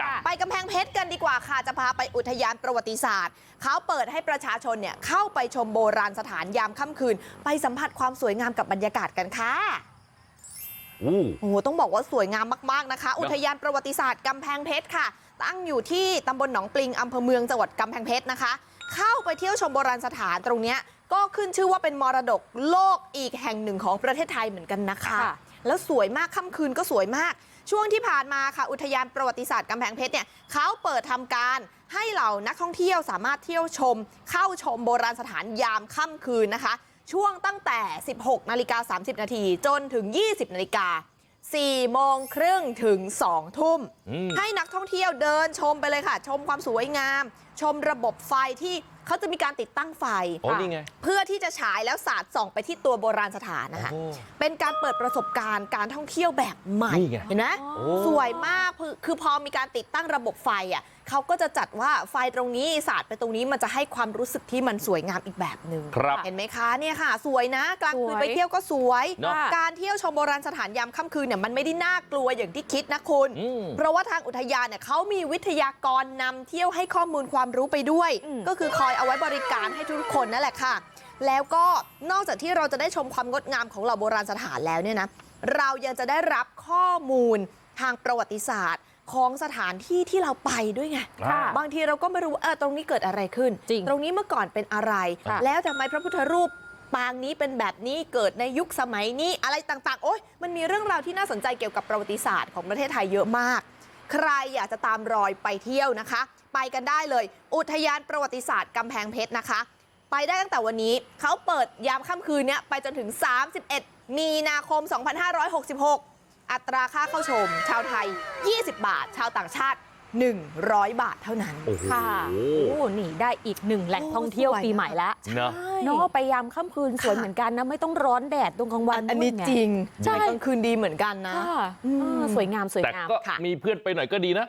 จ้ะไปกำแพงเพชรกันดีกว่าค่ะ จะพาไปอุทยานประวัติศาสตร์ เขาเปิดให้ประชาชนเนี่ยเข้าไปชมโบราณสถานยามค่ำคืน ไปสัมผัสความสวยงามกับบรรยากาศกันค่ะอู้โอ้โหต้องบอกว่าสวยงามมาก ๆ นะคะ อุทยานประวัติศาสตร์กำแพงเพชรค่ะ ตั้งอยู่ที่ตำบลหนองปลิงอำเภอเมืองจังหวัดกำแพงเพชรนะคะ เข้าไปเที่ยวชมโบราณสถานตรงเนี้ยก็ขึ้นชื่อว่าเป็นมรดกโลกอีกแห่งหนึ่งของประเทศไทยเหมือนกันนะคะค่ะ แล้วสวยมากค่ำคืนก็สวยมาก ช่วงที่ผ่านมาค่ะอุทยานประวัติศาสตร์กำแพงเพชรเนี่ยเขาเปิดทำการให้เหล่านักท่องเที่ยวสามารถเที่ยวชม เข้าชมโบราณสถานยามค่ำคืนนะคะ ช่วงตั้งแต่ 16นาฬิกา30 นาทีจนถึง 20นาฬิกา4โมงครึ่งถึง2ทุ่มอืมให้นักท่องเที่ยวเดินชมไปเลยค่ะ ชมความสวยงาม ชมระบบไฟที่เขาจะมีการติดตั้งไฟโอ้นี่ไงเพื่อที่จะฉายแล้วสาดส่องไปที่ตัวโบราณสถานนะคะโอ้เป็นการเปิดประสบการณ์การท่องเที่ยวแบบใหม่นี่ไงเห็นไหมโอ้สวยมากคือคือพอมีการติดตั้งระบบไฟอะเขาก็จะจัดว่าไฟตรงนี้สาดไปตรงนี้มันจะให้ความรู้สึกที่มันสวยงามอีกแบบหนึ่งครับเห็นไหมคะเนี่ยค่ะ สวยนะกลางคืนสวยไปเที่ยวก็สวยเนอะการเที่ยวชมโบราณสถานยามค่ำคืนเนี่ยมันไม่ได้น่ากลัวอย่างที่คิดนะคุณอืมเพราะว่าทางอุทยานเนี่ยเขามีวิทยากรนำเที่ยวให้ข้อมูลความรู้ไปด้วยอืมก็คือคอยเอาไว้บริการให้ทุกคนนั่นแหละค่ะแล้วก็นอกจากที่เราจะได้ชมความงดงามของเหล่าโบราณสถานแล้วเนี่ยนะเรายังจะได้รับข้อมูลทางประวัติศาสตร์ของสถานที่ที่เราไปด้วยไงค่ะบางทีเราก็ไม่รู้ว่าเออตรงนี้เกิดอะไรขึ้นจริงตรงนี้เมื่อก่อนเป็นอะไรค่ะแล้วทำไมพระพุทธรูปปางนี้เป็นแบบนี้เกิดในยุคสมัยนี้อะไรต่างๆ โอ้ยมันมีเรื่องราวที่น่าสนใจเกี่ยวกับประวัติศาสตร์ของประเทศไทยเยอะมาก ใครอยากจะตามรอยไปเที่ยวนะคะ ไปกันได้เลย อุทยานประวัติศาสตร์กำแพงเพชรนะคะ ไปได้ตั้งแต่วันนี้เขาเปิดยามค่ำคืนเนี้ยไปจนถึง 31 มีนาคม 2566 อัตราค่าเข้าชม ชาวไทย 20 บาท ชาวต่างชาติ 100 บาทเท่านั้น โอ้โห ค่ะโอ้นี่ได้อีกหนึ่งแหล่งท่องเที่ยวโอ้สวยปีใหม่ละเนอะ เนาะไปยามค่ำคืนสวยเหมือนกันนะ ไม่ต้องร้อนแดดตรงกลางวันอันนี้ด้วยไจริงใช่ในกลางคืนดีเหมือนกันนะค่ะอืมเออสวยงามสวยแต่งามก็ค่ะมีเพื่อนไปหน่อยก็ดีนะ